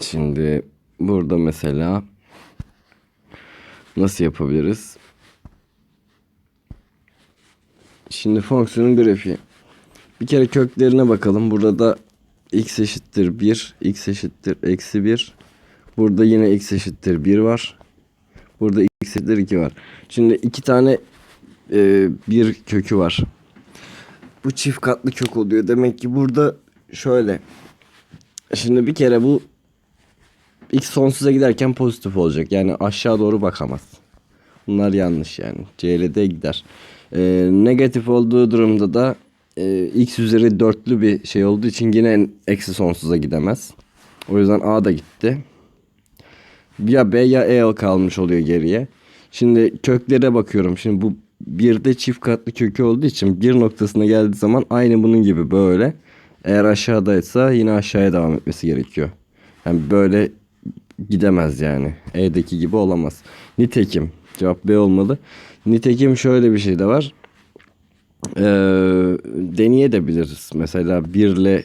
Şimdi burada mesela nasıl yapabiliriz? Şimdi fonksiyonun grafiği. Bir kere köklerine bakalım. Burada da x eşittir 1, x eşittir eksi 1. Burada yine x eşittir 1 var. Burada x eşittir 2 var. Şimdi iki tane e, bir kökü var. Bu çift katlı kök oluyor. Demek ki burada şöyle. Şimdi bir kere bu x sonsuza giderken pozitif olacak. Yani aşağı doğru bakamaz. Bunlar yanlış yani. C ile D gider. Ee, negatif olduğu durumda da e, x üzeri dörtlü bir şey olduğu için yine eksi sonsuza gidemez. O yüzden A da gitti. Ya B ya E kalmış oluyor geriye. Şimdi köklere bakıyorum. Şimdi bu bir de çift katlı kökü olduğu için bir noktasına geldiği zaman aynı bunun gibi böyle. Eğer aşağıdaysa yine aşağıya devam etmesi gerekiyor. Yani böyle gidemez yani. E'deki gibi olamaz. Nitekim cevap B olmalı. Nitekim şöyle bir şey de var. Ee, deneyebiliriz. Mesela 1 ile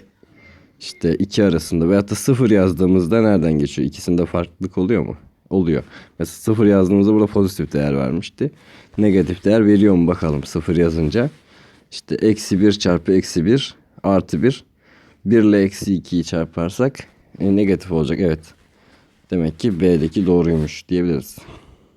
işte 2 arasında veyahut da 0 yazdığımızda nereden geçiyor? İkisinde farklılık oluyor mu? Oluyor. Mesela 0 yazdığımızda burada pozitif değer vermişti. Negatif değer veriyor mu bakalım 0 yazınca. İşte eksi 1 çarpı eksi 1 artı 1. 1 ile eksi 2'yi çarparsak e, negatif olacak evet. Demek ki B'deki doğruymuş diyebiliriz.